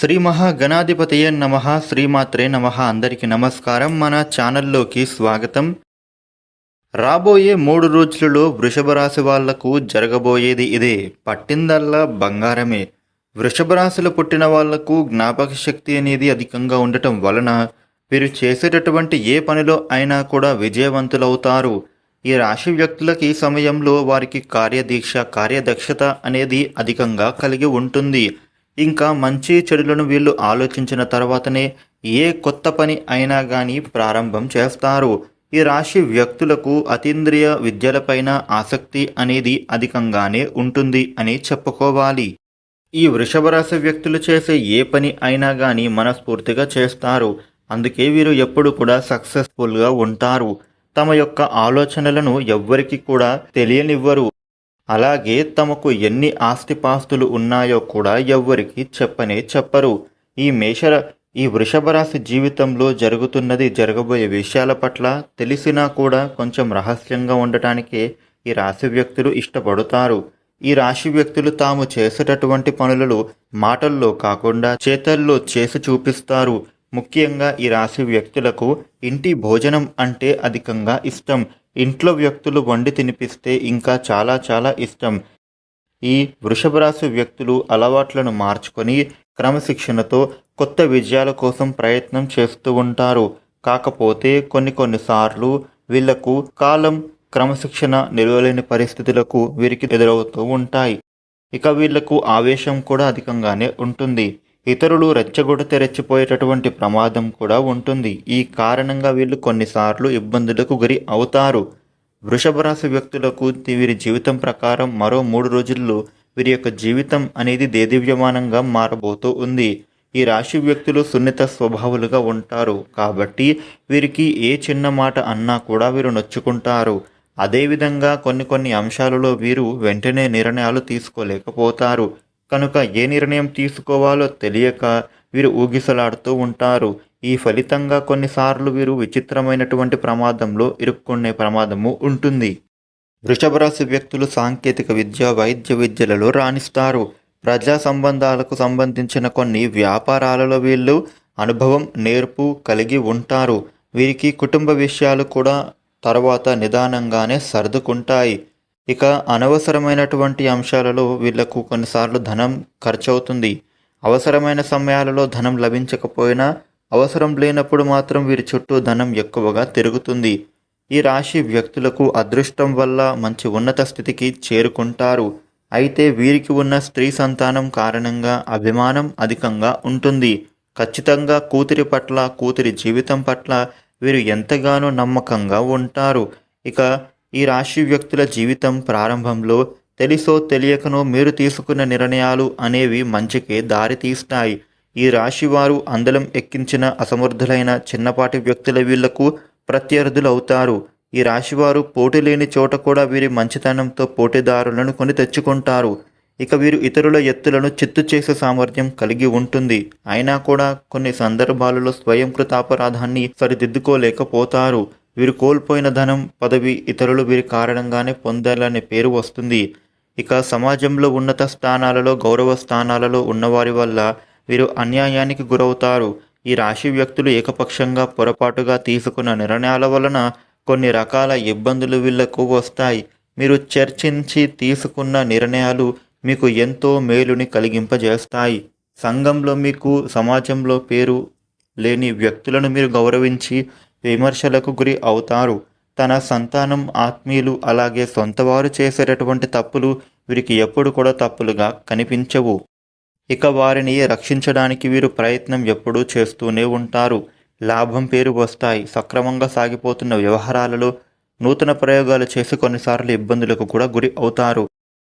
శ్రీ మహాగణాధిపతయ నమ శ్రీమాత్రే నమ. అందరికి నమస్కారం. మన ఛానల్లోకి స్వాగతం. రాబోయే మూడు రోజులలో వృషభ రాశి వాళ్ళకు జరగబోయేది ఇదే. పట్టిందల్లా బంగారమే. వృషభ రాశిలో పుట్టిన వాళ్ళకు జ్ఞాపక శక్తి అనేది అధికంగా ఉండటం వలన వీరు చేసేటటువంటి ఏ పనిలో అయినా కూడా విజయవంతులవుతారు. ఈ రాశి వ్యక్తులకి ఈ సమయంలో వారికి కార్యదీక్ష కార్యదక్షత అనేది అధికంగా కలిగి ఉంటుంది. ఇంకా మంచి చెడులను వీళ్ళు ఆలోచించిన తర్వాతనే ఏ కొత్త పని అయినా కానీ ప్రారంభం చేస్తారు. ఈ రాశి వ్యక్తులకు అతీంద్రియ విద్యలపైన ఆసక్తి అనేది అధికంగానే ఉంటుంది అని చెప్పుకోవాలి. ఈ వృషభ రాశి వ్యక్తులు చేసే ఏ పని అయినా కానీ మనస్ఫూర్తిగా చేస్తారు. అందుకే వీరు ఎప్పుడు కూడా సక్సెస్ఫుల్గా ఉంటారు. తమ యొక్క ఆలోచనలను ఎవ్వరికి కూడా తెలియనివ్వరు. అలాగే తమకు ఎన్ని ఆస్తిపాస్తులు ఉన్నాయో కూడా ఎవ్వరికి చెప్పనే చెప్పరు. ఈ మేషర ఈ వృషభ రాశి జీవితంలో జరుగుతున్నది జరగబోయే విషయాల పట్ల తెలిసినా కూడా కొంచెం రహస్యంగా ఉండటానికే ఈ రాశి వ్యక్తులు ఇష్టపడతారు. ఈ రాశి వ్యక్తులు తాము చేసేటటువంటి పనులలో మాటల్లో కాకుండా చేతల్లో చేసి చూపిస్తారు. ముఖ్యంగా ఈ రాశి వ్యక్తులకు ఇంటి భోజనం అంటే అధికంగా ఇష్టం. ఇంట్లో వ్యక్తులు వండి తినిపిస్తే ఇంకా చాలా చాలా ఇష్టం. ఈ వృషభరాశి వ్యక్తులు అలవాట్లను మార్చుకొని క్రమశిక్షణతో కొత్త విజయాల కోసం ప్రయత్నం చేస్తూ ఉంటారు. కాకపోతే కొన్ని కొన్నిసార్లు వీళ్ళకు కాలం క్రమశిక్షణ నిలవలేని పరిస్థితులకు వీరికి ఎదురవుతూ ఉంటాయి. ఇక వీళ్ళకు ఆవేశం కూడా అధికంగానే ఉంటుంది. ఇతరులు రెచ్చగొడితే రెచ్చిపోయేటటువంటి ప్రమాదం కూడా ఉంటుంది. ఈ కారణంగా వీళ్ళు కొన్నిసార్లు ఇబ్బందులకు గురి అవుతారు. వృషభ రాశి వ్యక్తులకు వీరి జీవితం ప్రకారం మరో మూడు రోజుల్లో వీరి యొక్క జీవితం అనేది దేదివ్యమానంగా మారబోతూ ఉంది. ఈ రాశి వ్యక్తులు సున్నిత స్వభావులుగా ఉంటారు. కాబట్టి వీరికి ఏ చిన్న మాట అన్నా కూడా వీరు నొచ్చుకుంటారు. అదేవిధంగా కొన్ని కొన్ని అంశాలలో వీరు వెంటనే నిర్ణయాలు తీసుకోలేకపోతారు. కనుక ఏ నిర్ణయం తీసుకోవాలో తెలియక వీరు ఊగిసలాడుతూ ఉంటారు. ఈ ఫలితంగా కొన్నిసార్లు వీరు విచిత్రమైనటువంటి ప్రమాదంలో ఇరుక్కునే ప్రమాదము ఉంటుంది. వృషభ రాశి వ్యక్తులు సాంకేతిక విద్య వైద్య విద్యలలో రాణిస్తారు. ప్రజా సంబంధాలకు సంబంధించిన కొన్ని వ్యాపారాలలో వీళ్ళు అనుభవం నేర్పు కలిగి ఉంటారు. వీరికి కుటుంబ విషయాలు కూడా తర్వాత నిదానంగానే సర్దుకుంటాయి. ఇక అనవసరమైనటువంటి అంశాలలో వీళ్ళకు కొన్నిసార్లు ధనం ఖర్చవుతుంది. అవసరమైన సమయాలలో ధనం లభించకపోయినా అవసరం లేనప్పుడు మాత్రం వీరి చుట్టూ ధనం ఎక్కువగా తిరుగుతుంది. ఈ రాశి వ్యక్తులకు అదృష్టం వల్ల మంచి ఉన్నత స్థితికి చేరుకుంటారు. అయితే వీరికి ఉన్న స్త్రీ సంతానం కారణంగా అభిమానం అధికంగా ఉంటుంది. ఖచ్చితంగా కూతురి పట్ల కూతురి జీవితం పట్ల వీరు ఎంతగానో నమ్మకంగా ఉంటారు. ఇక ఈ రాశి వ్యక్తుల జీవితం ప్రారంభంలో తెలిసో తెలియకనో మీరు తీసుకున్న నిర్ణయాలు అనేవి మంచికే దారి తీస్తాయి. ఈ రాశి వారు అందలం ఎక్కించిన అసమర్థులైన చిన్నపాటి వ్యక్తుల వీళ్ళకు ప్రత్యర్థులు అవుతారు ఈ రాశివారు పోటీ లేని చోట కూడా వీరి మంచితనంతో పోటీదారులను కొని తెచ్చుకుంటారు. ఇక వీరు ఇతరుల ఎత్తులను చిత్తు చేసే సామర్థ్యం కలిగి ఉంటుంది. అయినా కూడా కొన్ని సందర్భాలలో స్వయంకృత అపరాధాన్ని సరిదిద్దుకోలేకపోతారు. వీరు కోల్పోయిన ధనం పదవి ఇతరులు వీరి కారణంగానే పొందాలనే పేరు వస్తుంది. ఇక సమాజంలో ఉన్నత స్థానాలలో గౌరవ స్థానాలలో ఉన్నవారి వల్ల వీరు అన్యాయానికి గురవుతారు. ఈ రాశి వ్యక్తులు ఏకపక్షంగా పొరపాటుగా తీసుకున్న నిర్ణయాల వలన కొన్ని రకాల ఇబ్బందులు వీళ్ళకు వస్తాయి. మీరు చర్చించి తీసుకున్న నిర్ణయాలు మీకు ఎంతో మేలుని కలిగింపజేస్తాయి. సంఘంలో మీకు సమాజంలో పేరు లేని వ్యక్తులను మీరు గౌరవించి విమర్శలకు గురి అవుతారు. తన సంతానం ఆత్మీయులు అలాగే సొంతవారు చేసేటటువంటి తప్పులు వీరికి ఎప్పుడు కూడా తప్పులుగా కనిపించవు. ఇక వారిని రక్షించడానికి వీరు ప్రయత్నం ఎప్పుడూ చేస్తూనే ఉంటారు. లాభం పేరు వస్తాయి. సక్రమంగా సాగిపోతున్న వ్యవహారాలలో నూతన ప్రయోగాలు చేసి కొన్నిసార్లు ఇబ్బందులకు కూడా గురి అవుతారు.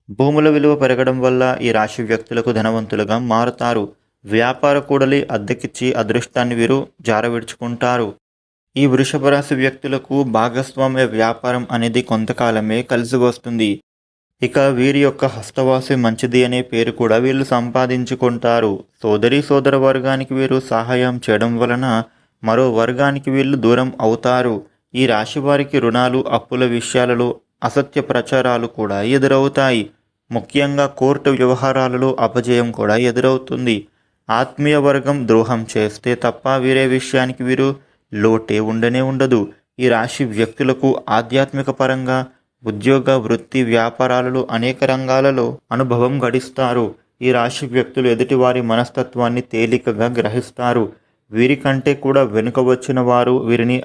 భూముల విలువ పెరగడం వల్ల ఈ రాశి వ్యక్తులకు ధనవంతులుగా మారుతారు. వ్యాపార కూడలి అద్దెకిచ్చి అదృష్టాన్ని వీరు జారవిడుచుకుంటారు. ఈ వృషభ రాశి వ్యక్తులకు భాగస్వామ్య వ్యాపారం అనేది కొంతకాలమే కలిసి వస్తుంది ఇక వీరి యొక్క హస్తవాసి మంచిది అనే పేరు కూడా వీళ్ళు సంపాదించుకుంటారు. సోదరి సోదర వర్గానికి వీరు సహాయం చేయడం వలన మరో వర్గానికి వీళ్ళు దూరం అవుతారు. ఈ రాశి వారికి రుణాలు అప్పుల విషయాలలో అసత్య ప్రచారాలు కూడా ఎదురవుతాయి. ముఖ్యంగా కోర్టు వ్యవహారాలలో అపజయం కూడా ఎదురవుతుంది. ఆత్మీయ వర్గం ద్రోహం చేస్తే తప్ప వీరే విషయానికి వీరు లోటే ఉండనే ఉండదు. ఈ రాశి వ్యక్తులకు ఆధ్యాత్మిక పరంగా ఉద్యోగ వృత్తి వ్యాపారాలలో అనేక రంగాలలో అనుభవం గడిస్తారు. ఈ రాశి వ్యక్తులు ఎదుటివారి మనస్తత్వాన్ని తేలికగా గ్రహిస్తారు. వీరికంటే కూడా వెనుక వచ్చిన వారు వీరిని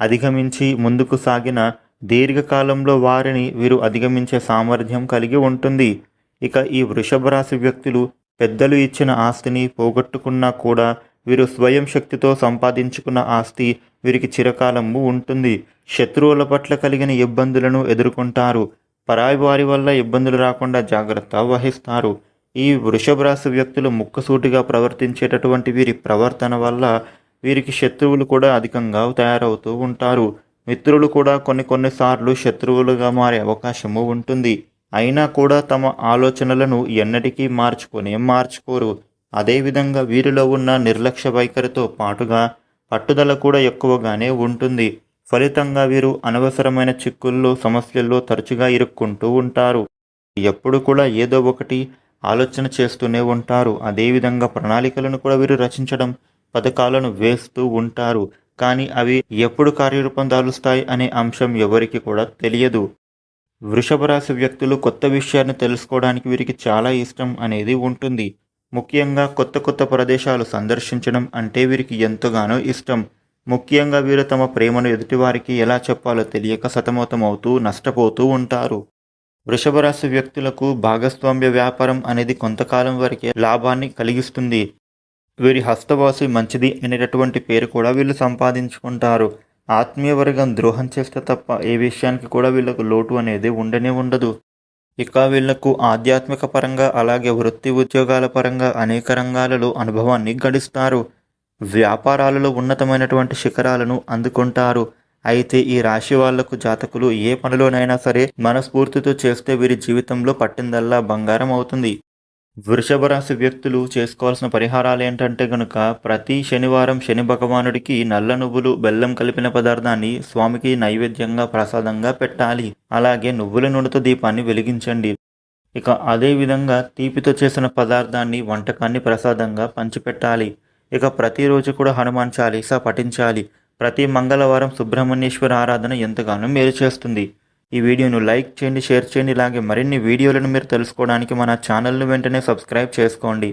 అధిగమించి ముందుకు సాగిన దీర్ఘకాలంలో వారిని వీరు అధిగమించే సామర్థ్యం కలిగి ఉంటుంది. ఇక ఈ వృషభ రాశి వ్యక్తులు పెద్దలు ఇచ్చిన ఆస్తిని పోగొట్టుకున్నా కూడా వీరు స్వయం శక్తితో సంపాదించుకున్న ఆస్తి వీరికి చిరకాలము ఉంటుంది. శత్రువుల పట్ల కలిగిన ఇబ్బందులను ఎదుర్కొంటారు. పరాయి వారి వల్ల ఇబ్బందులు రాకుండా జాగ్రత్త వహిస్తారు. ఈ వృషభ రాశి వ్యక్తులు ముక్కసూటిగా ప్రవర్తించేటటువంటి వీరి ప్రవర్తన వల్ల వీరికి శత్రువులు కూడా అధికంగా తయారవుతూ ఉంటారు. మిత్రులు కూడా కొన్ని కొన్నిసార్లు శత్రువులుగా మారే అవకాశము ఉంటుంది. అయినా కూడా తమ ఆలోచనలను ఎన్నటికీ మార్చుకొని మార్చుకోరు. అదేవిధంగా వీరిలో ఉన్న నిర్లక్ష్య వైఖరితో పాటుగా పట్టుదల కూడా ఎక్కువగానే ఉంటుంది. ఫలితంగా వీరు అనవసరమైన చిక్కుల్లో సమస్యల్లో తరచుగా ఇరుక్కుంటూ ఉంటారు. ఎప్పుడు కూడా ఏదో ఒకటి ఆలోచన చేస్తూనే ఉంటారు. అదేవిధంగా ప్రణాళికలను కూడా వీరు రచించడం పథకాలను వేస్తూ ఉంటారు. కానీ అవి ఎప్పుడు కార్యరూపం దాలుస్తాయి అనే అంశం ఎవరికి కూడా తెలియదు. వృషభ రాశి వ్యక్తులు కొత్త విషయాన్ని తెలుసుకోవడానికి వీరికి చాలా ఇష్టం అనేది ఉంటుంది. ముఖ్యంగా కొత్త కొత్త ప్రదేశాలు సందర్శించడం అంటే వీరికి ఎంతగానో ఇష్టం. ముఖ్యంగా వీరు తమ ప్రేమను ఎదుటివారికి ఎలా చెప్పాలో తెలియక సతమతమవుతూ నష్టపోతూ ఉంటారు. వృషభరాశి వ్యక్తులకు భాగస్వామ్య వ్యాపారం అనేది కొంతకాలం వరకే లాభాన్ని కలిగిస్తుంది. వీరి హస్తవాసి మంచిది అనేటటువంటి పేరు కూడా వీళ్ళు సంపాదించుకుంటారు. ఆత్మీయ వర్గం ద్రోహం చేస్తే తప్ప ఏ విషయానికి కూడా వీళ్ళకు లోటు అనేది ఉండనే ఉండదు. ఇక వీళ్ళకు ఆధ్యాత్మిక పరంగా అలాగే వృత్తి ఉద్యోగాల పరంగా అనేక రంగాలలో అనుభవాన్ని గడిస్తారు. వ్యాపారాలలో ఉన్నతమైనటువంటి శిఖరాలను అందుకుంటారు. అయితే ఈ రాశి వాళ్ళకు జాతకులు ఏ పనిలోనైనా సరే మనస్ఫూర్తితో చేస్తే వీరి జీవితంలో పట్టిందల్లా బంగారం అవుతుంది. వృషభ రాశి వ్యక్తులు చేసుకోవాల్సిన పరిహారాలు ఏంటంటే గనుక ప్రతి శనివారం శని భగవానుడికి నల్ల నువ్వులు బెల్లం కలిపిన పదార్థాన్ని స్వామికి నైవేద్యంగా ప్రసాదంగా పెట్టాలి. అలాగే నువ్వుల నూనెతో దీపాన్ని వెలిగించండి. ఇక అదే విధంగా తీపితో చేసిన పదార్థాన్ని వంటకాన్ని ప్రసాదంగా పంచిపెట్టాలి. ఇక ప్రతిరోజు కూడా హనుమాన్ చాలీసా పఠించాలి. ప్రతి మంగళవారం సుబ్రహ్మణ్యేశ్వర ఆరాధన ఎంతగానో మేలు చేస్తుంది. ఈ వీడియోను లైక్ చేయండి షేర్ చేయండి. ఇలాగే మరిన్ని వీడియోలను మీరు తెలుసుకోవడానికి మన ఛానల్ను వెంటనే సబ్స్క్రైబ్ చేసుకోండి.